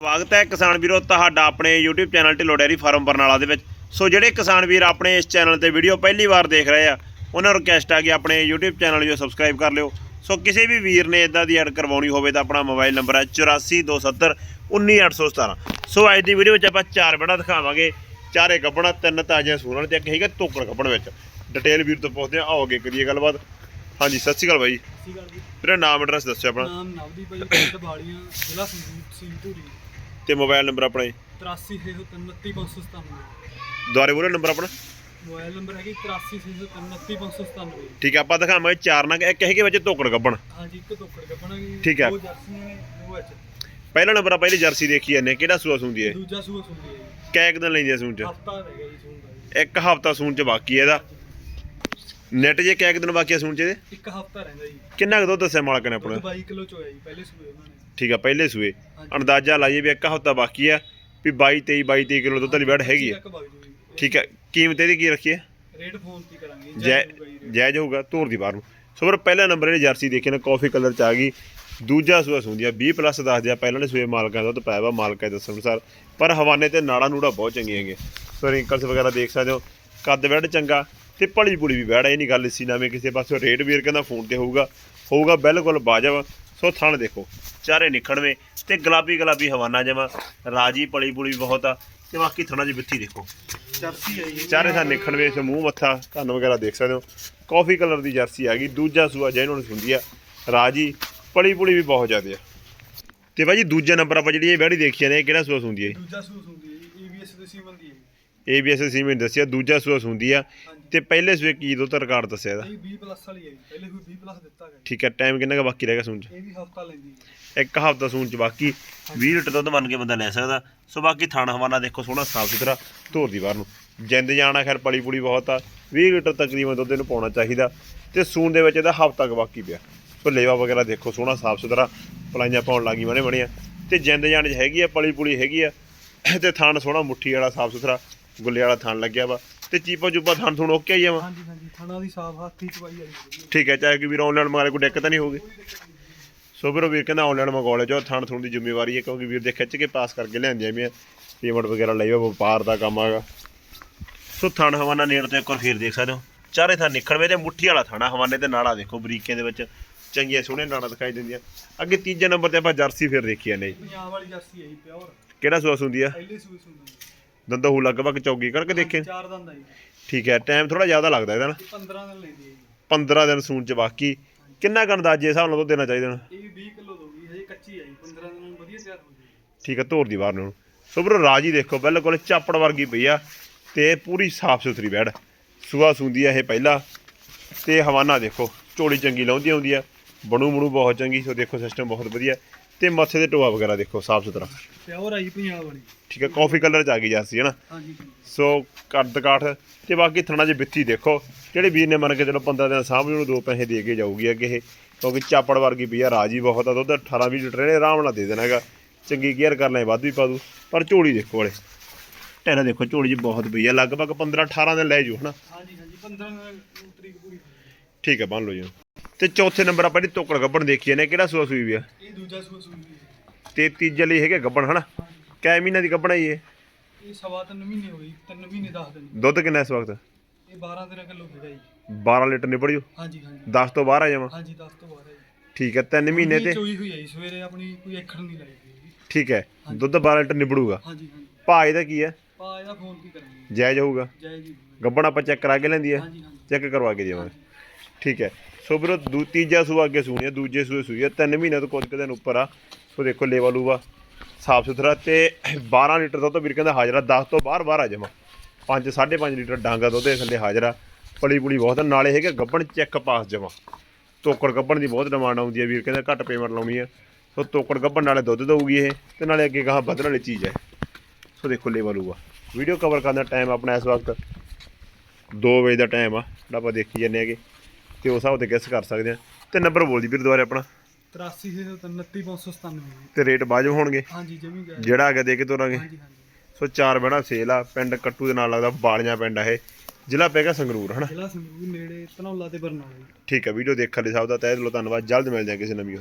ਸਵਾਗਤ ਹੈ ਕਿਸਾਨ ਵੀਰੋ ਤੁਹਾਡਾ ਆਪਣੇ YouTube channel Dhillon dairy farm Barnala ਦੇ ਵਿੱਚ। ਸੋ ਜਿਹੜੇ ਕਿਸਾਨ ਵੀਰ ਆਪਣੇ ਇਸ ਚੈਨਲ ਤੇ ਵੀਡੀਓ ਪਹਿਲੀ ਵਾਰ ਦੇਖ ਰਹੇ ਆ, ਉਹਨਾਂ ਨੂੰ ਰਿਕਵੈਸਟ ਆ ਕਿ ਆਪਣੇ YouTube ਚੈਨਲ ਨੂੰ ਸਬਸਕ੍ਰਾਈਬ ਕਰ ਲਿਓ। ਸੋ ਕਿਸੇ ਵੀ ਵੀਰ ਨੇ ਇਦਾਂ ਦੀ ਐਡ ਕਰਵਾਉਣੀ ਹੋਵੇ ਤਾਂ ਆਪਣਾ ਮੋਬਾਈਲ ਨੰਬਰ ਹੈ 8427 19817 ਸੋ ਅੱਜ ਦੀ ਵੀਡੀਓ ਵਿੱਚ ਆਪਾਂ ਚਾਰ ਬੜਾ ਦਿਖਾਵਾਂਗੇ। ਚਾਰੇ ਗੱਬਣਾ, ਤਿੰਨ ਤਾਜ਼ੀਆਂ ਸੂਰਨ ਤੇ ਇੱਕ ਹੈਗਾ ਟੋਕਰ ਗੱਬਣ ਵਿੱਚ। ਡਿਟੇਲ ਵੀਰ ਤੋਂ ਪੁੱਛਦੇ ਆ ਆਓਗੇ ਕਰੀਏ ਗੱਲਬਾਤ। ਹਾਂਜੀ, ਸਤਿ ਸ਼੍ਰੀ ਅਕਾਲ ਬਾਈ। ਸਤਿ ਸ਼੍ਰੀ ਅਕਾਲ ਜੀ। ਵੀਰੇ ਨਾਮ ਐਡਰੈਸ ਦੱਸਿਓ ਆਪਣਾ। ਨਾਮ ਨਵਦੀਪ ਭਾਈ ਪਿੰਡ ਬਾਲੀਆਂ ਜ਼ਿਲ੍ਹਾ ਸੰਗਰੂਰ ਸਿੰਘਪੁਰੀ ਤੇ ਮੋਬਾਈਲ ਨੰਬਰ ਆਪਣਾ ਜੀ। 8363299597 ਦੁਆਰੇ ਬੋਲੋ ਨੰਬਰ ਆਪਣਾ। ਮੋਬਾਈਲ ਨੰਬਰ ਹੈਗੀ 8363299597 ਠੀਕ ਆ ਆਪਾਂ ਦਿਖਾਵਾਂਗੇ ਚਾਰ ਨਗ ਇੱਕ ਹੈਗੇ ਵਿੱਚ ਧੋਕੜ ਗੱਬਣ। ਹਾਂਜੀ ਇੱਕ ਟੋਕੜ ਕੱਪਣਾਗੀ ਠੀਕ ਹੈ। ਦੋ ਜਰਸੀਆਂ ਨੇ ਦੋ ਵਿੱਚ। ਪਹਿਲਾ ਨੰਬਰ ਆਪਾਂ ਇਹਦੀ ਜਰਸੀ ਦੇਖੀ ਜਾਂਦੇ ਹਾਂ, ਕਿਹੜਾ ਸੂਆ ਸੂੰਦੀ ਹੈ? ਦੂਜਾ ਸੂਆ ਸੁਣਦੀ ਹੈ ਜੀ। ਕੈ ਇੱਕ ਦਿਨ ਲੈਂਦੀ ਹੈ ਸੂਣ ਚ। ਹਫਤਾ ਰਹਿ ਗਿਆ ਜੀ ਸੂਣ ਦਾ ਜੀ। ਇੱਕ ਹਫਤਾ ਸੂਣ ਚ ਬਾਕੀ ਹੈ ਇਹਦਾ। ਨੈਟ ਜੇ ਕੈ ਇੱਕ ਦਿਨ ਬਾਕੀ ਹੈ ਸੂਣ ਚ ਇਹਦੇ? ਇੱਕ ਹਫਤਾ ਰਹਿੰਦਾ ਜੀ। ਕਿੰਨਾ ਕੁ ਦੁੱਧ ਦੱਸਿਆ ਮਾਲਕ ਨੇ ਆਪਣਾ? ਦੁੱਧ 22 ਕਿਲੋ ਚ ਹੋਇਆ ਜੀ ਪਹਿਲੇ ਸੂਏ ਉਹਨਾਂ ਨੇ। ਠੀਕ ਆ ਪਹਿਲੇ ਸੂਏ। ਹਾਂਜੀ। ਅੰਦਾਜ਼ਾ ਲਾਈਏ ਵੀ ਇੱਕ ਹਫਤਾ ਬਾਕੀ ਆ ਵੀ 22 23 22 23 ਕਿਲੋ ਦੁੱਧ ਵਾਲੀ ਬੈੜ ਹੈਗੀ ਵਗ ਜੂ ਜੀ। ਠੀਕ ਹੈ ਕੀਮਤ ਇਹਦੀ ਕੀ ਰੱਖੀ ਹੈ ਰੇਟ ਫੋਨ ਤੇ ਕਰਾਂਗੇ ਜੈ ਹੋਊਗਾ ਜੀ ਰੇਟ। ਜਾਇਜ਼ ਹੋਊਗਾ ਧੂਰ ਦੀ ਬਾਹਰ ਨੂੰ। ਸੋ ਫਿਰ ਪਹਿਲਾ ਨੰਬਰ ਇਹਨੇ ਜਰਸੀ ਦੇਖੀ ਨਾ ਕਾਫੀ ਕਲਰ ਚ ਆ ਗਈ। ਦੂਜਾ ਸੂਆ ਸੁੰਦੀ ਆ 20 ਪਲੱਸ ਦੱਸ ਦਿਆ ਪਹਿਲਾਂ ਨੇ ਸੂਏ ਮਾਲਕਾਂ ਦਾ ਤਾਂ ਪਾਇਆ ਵਾ ਮਾਲਕਾਂ ਦੇ ਦੱਸਣ ਅਨੁਸਾਰ। ਪਰ ਹਵਾਨੇ ਤੇ ਨਾੜਾ ਨੂੜਾ ਬਹੁਤ ਚੰਗੀਆਂ ਹੈਗੀਆਂ। ਸੋ ਰਿੰਕਲਸ ਵਗੈਰਾ ਦੇਖ ਸਕਦੇ ਹੋ ਕੱਦ ਵੈੜ ਚੰਗਾ ਤੇ ਭਲੀ ਪੁਲੀ ਵੀ ਆ, ਇਹ ਨਹੀਂ ਗੱਲ ਇਸੀ ਨਾਵੇਂ ਕਿਸੇ ਪਾਸੇ ਰੇਟ ਵੀਰ ਕਹਿੰਦਾ ਫੋਨ ਤੇ ਹੋਊਗਾ ਹੋਊਗਾ ਬਿਲਕੁਲ ਬਾਜਬ ਸੋ ਥਣ ਦੇਖੋ ਚਾਰੇ ਨਿਖੜਵੇਂ ਤੇ ਗੁਲਾਬੀ ਗੁਲਾਬੀ ਹਵਾਨਾ ਜਮਾ ਰਾਜੀ ਪਲੀ ਪੁਲੀ ਵੀ ਬਹੁਤ ਆ ਤੇ ਬਾਕੀ ਥਣਾ ਦੀ ਬਿੱਥੀ ਦੇਖੋ। ਜਰਸੀ ਚਾਰੇ ਥਾਂ ਨਿਖੜਵੇਂ ਸੇ ਮੂੰਹ ਮੱਥਾ ਕੰਨ ਵਗੈਰਾ ਦੇਖ ਸਕਦੇ ਹੋ। ਕਾਫੀ ਕਲਰ ਦੀ ਜਰਸੀ ਆ ਗਈ ਦੂਜਾ ਸੂਆ ਜਿਹਨੂੰ ਹੁੰਦੀ ਆ ਰਾਜੀ ਪਲੀ ਪੁਲੀ ਵੀ ਬਹੁਤ ਜ਼ਿਆਦੇ ਆ। ਤੇ ਭਾਜੀ ਦੂਜਾ ਨੰਬਰ ਆਪਾਂ ਜਿਹੜੀ ਇਹ ਵੈੜੀ ਦੇਖੀ ਨੇ ਇਹ ਕਿਹੜਾ ਸੂਆ ਹੁੰਦੀ ਹੈ ਦੂਜਾ ਸੂਆ ਸੁਣਦੀ ਹੈ ਏਬੀਐਸ ਦੇ ਸੀਮਨ ਦੀ ਹੈ। ਏਬੀਐਸ ਸੀਮੈਂਟ ਦੱਸਿਆ ਦੂਜਾ ਸੂਆ ਹੁੰਦੀ ਆ ਤੇ ਪਹਿਲੇ ਸੂਏ ਕੀ ਦੁੱਧ ਰਿਕਾਰਡ ਦੱਸਿਆ ਇਹਦਾ? ਇਹ 20 ਪਲੱਸ ਵਾਲੀ ਹੈ ਜੀ ਪਹਿਲੇ ਕੋਈ 20 ਪਲੱਸ ਦਿੱਤਾ ਗਿਆ ਠੀਕ ਹੈ ਟਾਈਮ ਕਿੰਨਾ ਕੁ ਬਾਕੀ ਰਹਿ ਗਿਆ ਸੂਣ ਚ? ਇਹ ਵੀ ਹਫਤਾ ਲੈਂਦੀ ਹੈ। ਇੱਕ ਹਫ਼ਤਾ ਸੂਣ ਚ ਬਾਕੀ 20 ਲੀਟਰ ਦੁੱਧ ਮੰਨ ਕੇ ਬੰਦਾ ਲੈ ਸਕਦਾ। ਸੋ ਬਾਕੀ ਥਾਣਾ ਹਵਾਨਾ ਦੇਖੋ ਸੋਹਣਾ ਸਾਫ਼ ਸੁਥਰਾ ਧੋਰ ਦੀ ਬਾਹਰ ਨੂੰ। ਜਿੰਦ ਜਾਣਾ ਖੈਰ ਪਲੀ ਪੁਲੀ ਬਹੁਤ ਆ। 20 ਲੀਟਰ ਤਕਰੀਬਨ ਦੁੱਧ ਇਹਨੂੰ ਪਾਉਣਾ ਚਾਹੀਦਾ। ਤੇ ਸੂਣ ਦੇ ਵਿੱਚ ਇਹਦਾ ਹਫ਼ਤਾ ਕੁ ਬਾਕੀ ਪਿਆ। ਸੋ ਲੇਵਾ ਵਗੈਰਾ ਦੇਖੋ ਸੋਹਣਾ ਸਾਫ਼ ਸੁਥਰਾ ਪਲਾਈਆਂ ਪਾਉਣ ਲੱਗੀ ਬਣੇ ਬਣੀਆਂ ਤੇ ਜਿੰਦ ਜਾਣ 'ਚ ਹੈਗੀ ਆ ਪਲੀ ਪੁਲੀ ਹੈਗੀ ਆ। ਤੇ ਥਾਣ ਸੋਹਣਾ ਮੁੱਠੀ ਵਾਲਾ ਸਾਫ਼ ਸੁਥਰਾ। ਗੁੱਲੇ ਵਾਲਾ ਥਾਣ ਲੱਗਿਆ ਵਾ ਤੇ ਚੀਪਾ ਚੂਪਾ ਥਾਣ ਥੁਣ ਓਕੇ ਆ ਵਾ? ਹਾਂਜੀ ਹਾਂਜੀ ਥਣਾ ਦੀ ਸਾਫ਼ ਹੱਥੀ ਚਵਾਈ ਆਈ ਵਧੀਆ ਠੀਕ ਹੈ ਚਾਹੇ ਕਿ ਵੀਰ ਆਨਲਾਈਨ ਮੰਗਾ ਲੇ ਕੋਈ ਦਿੱਕਤ ਨਹੀਂ ਹੋਊਗੀ। ਸੋ ਵੀਰੋ ਵੀਰ ਕਹਿੰਦਾ ਆਨਲਾਈਨ ਮੰਗਵਾ ਲਿਓ ਜੋ ਥਣ ਥੁਣ ਦੀ ਜ਼ਿੰਮੇਵਾਰੀ ਹੈ ਕਿਉਂਕਿ ਵੀਰ ਦੇ ਖਿੱਚ ਕੇ ਪਾਸ ਕਰਕੇ ਲਿਆਂਦੀਆਂ ਵੀ ਪੇਮੈਂਟ ਵਗੈਰਾ ਲਈ ਉਹ ਵਪਾਰ ਦਾ ਕੰਮ ਆਗਾ ਸੋ ਥਣ ਹਵਾਨਾ ਨੇੜ ਤੋਂ ਇੱਕ ਵਾਰ ਫੇਰ ਦੇਖ ਸਕਦੇ ਹੋ। ਚਾਰੇ ਥਾਂ ਨਿਖੜਵੇਂ ਤੇ ਮੁੱਠੀ ਵਾਲਾ ਥਾਣਾ ਹਵਾਨੇ ਤੇ ਨਾਲਾ ਦੇਖੋ ਬਰੀਕੀਆਂ ਦੇ ਵਿੱਚ ਚੰਗੀਆਂ ਸੋਹਣੇ ਨਾਲਾ ਦਿਖਾਈ ਦਿੰਦੀਆਂ। ਅੱਗੇ ਤੀਜੇ ਨੰਬਰ ਤੇ ਆਪਾਂ ਜਰਸੀ ਫੇਰ ਦੇਖੀ ਜਾਂਦੇ ਜੀ। ਪੰਜਾਬ ਵਾਲੀ ਜਰਸੀ ਜੀ ਪਿਓਰ ਕਿਹੜਾ ਸੂਸ ਹੁੰਦੀ ਆ? ਪਹਿਲੇ ਸੂਈ ਸੁਣਦੀ ਦੰਦਾ ਹੂ ਲਗਭਗ ਚੌਗੀ ਕਰਕੇ ਦੇਖੇ। ਚਾਰ ਦੰਦ ਆ ਜੀ। ਠੀਕ ਹੈ ਟਾਈਮ ਥੋੜਾ ਜ਼ਿਆਦਾ ਲੱਗਦਾ ਇਹਦਾ ਨਾ। ਇਹ 15 ਦਿਨ ਲੈਂਦੀ ਹੈ ਜੀ। 15 ਦਿਨ ਸੂਣ ਚ ਬਾਕੀ। ਕਿੰਨਾ ਕੁ ਅੰਦਾਜ਼ੇ ਹਿਸਾਬ ਨਾਲ ਦੁੱਧ ਦੇਣਾ ਚਾਹੀਦਾ ਨਾ ਇਹ 20 ਕਿਲੋ ਦੋਗੀ ਹਜੇ ਕੱਚੀ ਜੀ 15 ਦਿਨਾਂ ਨੂੰ ਵਧੀਆ ਤਿਆਰ ਹੋ ਜਾਊਗੀ। ਠੀਕ ਹੈ ਧੋਰ ਦੀ ਬਾਹਰ ਨੂੰ। ਸੋ ਵੀਰੋ ਰਾਜੀ ਦੇਖੋ ਬਿਲਕੁਲ ਚਾਪੜ ਵਰਗੀ ਪਈ ਆ ਤੇ ਪੂਰੀ ਸਾਫ਼ ਸੁਥਰੀ ਬੈੜ ਸੂਆ ਸੁੰਦੀ ਆ ਇਹ ਪਹਿਲਾ। ਤੇ ਹਵਾਨਾ ਦੇਖੋ ਝੋਲੀ ਚੰਗੀ ਲਾਉਂਦੀ ਆਉਂਦੀ ਆ। ਬਣੂ ਬਣੂ ਬਹੁਤ ਚੰਗੀ ਸੋ ਦੇਖੋ ਸਿਸਟਮ ਬਹੁਤ ਵਧੀਆ। ਤੇ ਮੱਥੇ ਦੇ ਟੋਆ ਵਗੈਰਾ ਦੇਖੋ ਸਾਫ਼ ਸੁਥਰਾ। ਪਿਓਰ ਆ ਜੀ ਪੰਜਾਬ ਵਾਲੀ। ਠੀਕ ਹੈ ਕਾਫੀ ਕਲਰ ਚ ਆ ਗਈ ਜਾਸੀ ਹੈ ਨਾ ਹਾਂਜੀ। ਸੋ ਕੱਦ ਕਾਠ ਤੇ ਬਾਕੀ ਥਣਾ 'ਚ ਬਿੱਥੀ ਦੇਖੋ ਜਿਹੜੇ ਵੀਰ ਨੇ ਮੰਨ ਕੇ ਚਲੋ 15 ਦਿਨ ਸਾਂਭ ਨੂੰ ਦੋ ਪੈਸੇ ਦੇ ਕੇ ਜਾਊਗੀ ਅੱਗੇ ਇਹ ਕਿਉਂਕਿ ਚਾਪੜ ਵਰਗੀ ਪਈ ਆ ਰਾਜੀ ਬਹੁਤ ਆ ਦੁੱਧ 18 20 ਲੀਟਰ ਇਹਨੇ ਆਰਾਮ ਨਾਲ ਦੇ ਦੇਣਾ ਹੈਗਾ। ਚੰਗੀ ਕੇਅਰ ਕਰ ਲੈ ਵੱਧ ਵੀ ਪਾ ਦੂ ਪਰ ਝੋਲੀ ਦੇਖੋ ਵਾਲੇ ਟੈਰਾ ਦੇਖੋ ਝੋਲੀ 'ਚ ਬਹੁਤ ਪਈ ਆ ਲਗਭਗ 15 18 ਦਿਨ ਲੈ ਜੂ ਹਨਾ? ਹਾਂਜੀ ਹਾਂਜੀ 15 ਦਿਨ ਨੂੰ ਤਰੀਕ ਪੂਰੀ। ਠੀਕ ਹੈ ਬੰਨ ਲਓ ਜੀ। ਤੇ ਚੌਥੇ ਨੰਬਰ ਆਪਾਂ ਜਿਹੜੀ ਟੋਕੜ ਗੱਬਣ ਦੇਖੀ ਨੇ ਕਿਹੜਾ ਸੂਆ ਸੂਈ ਵੀ ਆ ਇਹ ਦੂਜਾ ਸੂਆ ਸੁਣਦੀ ਹੈ। ਤੇ ਤੀਜੇ ਲਈ ਹੈਗੇ ਗੱਬਣ ਹਨਾ? ਕੈ ਮਹੀਨੇ ਦੀ ਗੱਬਣ ਆਈ ਇਹ? ਇਹ ਸਵਾ ਤਿੰਨ ਮਹੀਨੇ ਹੋ ਗਈ ਤਿੰਨ ਮਹੀਨੇ 10 ਦਿਨ ਦੁੱਧ ਕਿੰਨਾ ਇਸ ਵਕਤ? ਇਹ 12 13 ਕਿਲੋ ਹੈਗਾ ਜੀ। 12 ਲੀਟਰ ਨਿਬੜ ਜੂ? ਹਾਂਜੀ ਹਾਂਜੀ। 10 ਤੋਂ ਬਾਹਰ ਆ ਜਾਵਾਂ? ਹਾਂਜੀ 10 ਤੋਂ ਬਾਅਦ ਹੈ ਜੀ। ਠੀਕ ਹੈ 3 ਮਹੀਨੇ ਤੇ ਚੋਈ ਹੋਈ ਹੈ ਜੀ ਸਵੇਰੇ ਆਪਣੀ ਕੋਈ ਅੱਖਰ ਨਹੀਂ ਲਾਈ ਜੀ। ਠੀਕ ਹੈ ਦੁੱਧ 12 ਲੀਟਰ ਨਿਬੜੂਗਾ। ਹਾਂਜੀ ਹਾਂਜੀ। ਭਾਅ ਇਹਦਾ ਕੀ ਹੈ? ਪਾ ਇਹਦਾ ਫੋਨ ਕੀ ਕਰਾਂਗੇ ਜਾਇਜ਼ ਹੋਊਗਾ। ਜੈ ਜੀ ਗੱਬਣ ਆਪਾਂ ਚੈੱਕ ਕਰਾ ਕੇ ਲੈਂਦੀ ਹੈ। ਹਾਂਜੀ ਹਾਂਜੀ। ਚੈੱਕ ਕਰਵਾ ਕੇ ਦੇਵਾਂਗੇ। ਠੀਕ ਹੈ। ਸੋ ਵੀਰੋ ਦੂ ਤੀਜਾ ਸੂਆ ਅੱਗੇ ਸੂਣੀ ਹੈ ਦੂਜੇ ਸੂਏ ਸੂਈ ਆ ਤਿੰਨ ਮਹੀਨੇ ਤੋਂ ਕੁਝ ਕੁ ਦਿਨ ਉੱਪਰ ਆ। ਸੋ ਦੇਖੋ ਲੇਵਾ ਲੂਵਾ ਸਾਫ਼ ਸੁਥਰਾ ਤੇ 12 ਲੀਟਰ ਦੁੱਧ ਵੀਰ ਕਹਿੰਦਾ ਹਾਜ਼ਰਾ 10 ਤੋਂ ਬਾਹਰ ਬਾਹਰ ਆ ਜਾਵਾਂ। 5 5.5 ਲੀਟਰ ਡਾਂਗਾ ਦੁੱਧ ਦੇ ਥੱਲੇ ਹਾਜ਼ਰਾ। ਪਲੀ ਪੁਲੀ ਬਹੁਤ ਆ, ਨਾਲੇ ਹੈਗੇ ਗੱਬਣ ਚੈੱਕ ਪਾਸ ਜਾਵਾਂ ਤੋਕੜ ਗੱਬਣ ਦੀ ਬਹੁਤ ਡਿਮਾਂਡ ਆਉਂਦੀ ਹੈ ਵੀਰ ਕਹਿੰਦਾ ਘੱਟ ਪੇਮੈਂਟ ਲਾਉਣੀ ਆ ਸੋ ਤੋਕੜ ਗੱਬਣ ਨਾਲੇ ਦੁੱਧ ਦਊਗੀ ਇਹ ਤੇ ਨਾਲੇ ਅੱਗੇ ਗਾਹਾਂ ਵਧਣ ਵਾਲੀ ਚੀਜ਼ ਹੈ। ਸੋ ਦੇਖੋ ਲੇਵਾ ਲੂਗਾ ਵੀਡੀਓ ਕਵਰ ਕਰਨ ਦਾ ਟਾਈਮ ਆਪਣਾ ਇਸ ਵਕਤ 2 ਵਜੇ ਦਾ ਟਾਈਮ ਆ। ਜਿਹੜਾ ਆਪਾਂ ਦੇਖੀ ਜਾਂਦੇ ਹੈਗੇ। ਤੇ ਉਸ ਹਿਸਾਬ ਤੇ ਗੈਸ ਕਰ ਸਕਦੇ ਆ। ਤੇ ਨੰਬਰ ਬੋਲ ਦੀ ਵੀਰ ਦੁਬਾਰਾ ਆਪਣਾ। 83 ਤੇ ਰੇਟ ਵਾਜਬ ਹੋਣਗੇ। ਹਾਂਜੀ ਜਮੀ ਗਿਆ ਜਿਹੜਾ ਅੱਗੇ ਦੇ ਕੇ ਤੋਰਾਂਗੇ। ਹਾਂਜੀ ਹਾਂਜੀ। ਸੋ ਚਾਰ ਬਣਾ ਸੇਲ ਆ ਪਿੰਡ ਕੱਟੂ ਦੇ ਨਾਲ ਲੱਗਦਾ ਬਾਲੀਆਂ ਪਿੰਡ ਆ ਇਹ। ਜ਼ਿਲ੍ਹਾ ਪੈਗਾ ਸੰਗਰੂਰ ਹਨਾ? ਜ਼ਿਲ੍ਹਾ ਸੰਗਰੂਰ ਨੇੜੇ ਧਨੌਲਾ ਤੇ ਬਰਨਾਲਾ ਜੀ। ਠੀਕ ਹੈ ਵੀਡੀਓ ਦੇਖਣ ਲਈ ਸਭ ਦਾ ਤਹਿ ਦਿਲੋਂ ਧੰਨਵਾਦ। ਜਲਦ ਮਿਲਦੇ ਹਾਂ ਕਿਸੇ ਨਵੀਂ